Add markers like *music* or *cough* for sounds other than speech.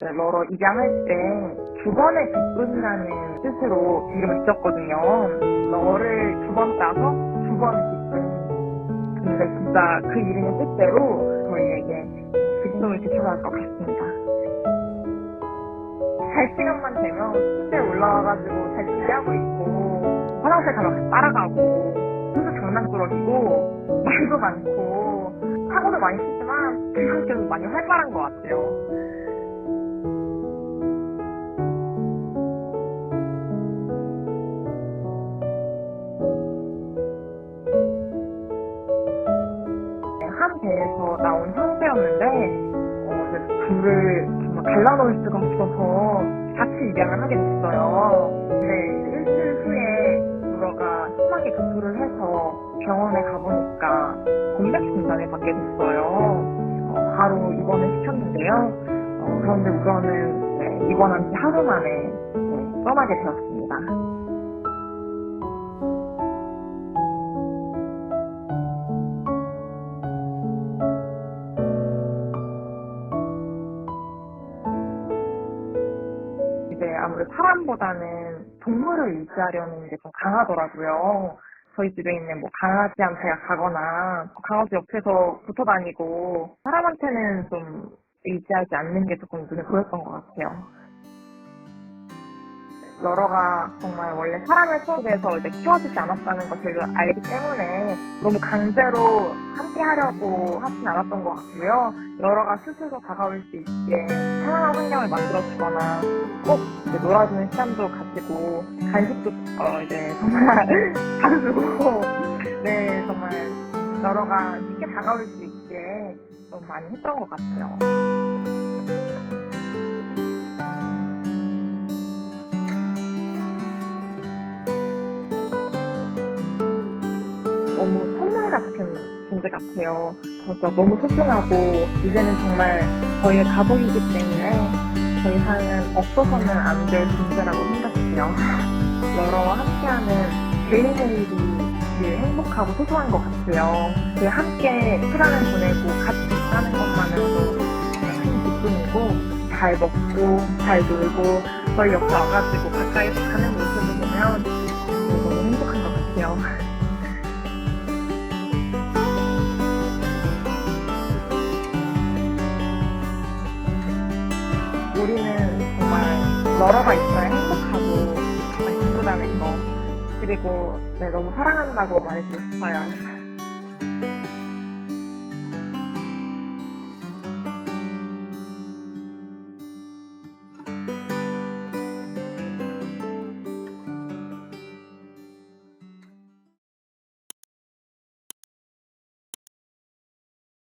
네, 러러 입양할 때 두 번의 기쁨이라는 뜻으로 이름을 지었거든요. 러를 두 번 따서 두 번의 기쁨. 근데 진짜 그 이름의 뜻대로 저희에게 기쁨을 되찾아갈 것 같습니다. 잘 시간만 되면 침대에 올라와가지고 잘 준비하고 있고 화장실 가면 따라가고 계속 장난꾸러기고 말도 많고 사고도 많이 치지만 그 상태도 많이 활발한 것 같아요. 둘을 정말 갈라놓을 수가 없어서 같이 입양을 하게 됐어요. 근데 일주일 후에 누러가 심하게 급부를 해서 병원에 가보니까 공백 진단을 받게 됐어요. 어, 바로 입원을 시켰는데요. 어, 그런데 우선은 네, 입원한 지 하루 만에 네, 떠나게 되었습니다. 아무래도 사람보다는 동물을 유지하려는 게 좀 강하더라고요. 저희 집에 있는 뭐 강아지한테 가거나 강아지 옆에서 붙어 다니고 사람한테는 좀 의지하지 않는 게 조금 눈에 보였던 것 같아요. 러러가 정말 원래 사람의 속에서 이제 키워지지 않았다는 것을 알기 때문에 너무 강제로 함께 하려고 하진 않았던 것 같고요. 러러가 스스로 다가올 수 있게 편안한 환경을 만들어주거나 꼭 이제 놀아주는 시간도 가지고 간식도 어 이제 정말 *laughs* 자주주고 네 정말 러러가 쉽게 다가올 수 있게 좀 많이 했던 것 같아요. 너무 선물 같은 존재 같아요. 진짜 너무 소중하고 이제는 정말 저희의 가족이기 때문에 더 이상은 없어서는 안될 존재라고 생각해요. 러러와 함께하는 매일매일이 제일 행복하고 소소한 것 같아요. 그 함께 시간을 보내고 같이 있다는 것만으로도 큰 기쁨이고 잘 먹고 잘 놀고 저희 옆에 와가지고 가까이서 가는 모습을 보면 너무 행복한 것 같아요. 러러가 있어야 행복하고 기쁘다는 거 그리고 네, 너무 사랑한다고 말해주고 싶어요.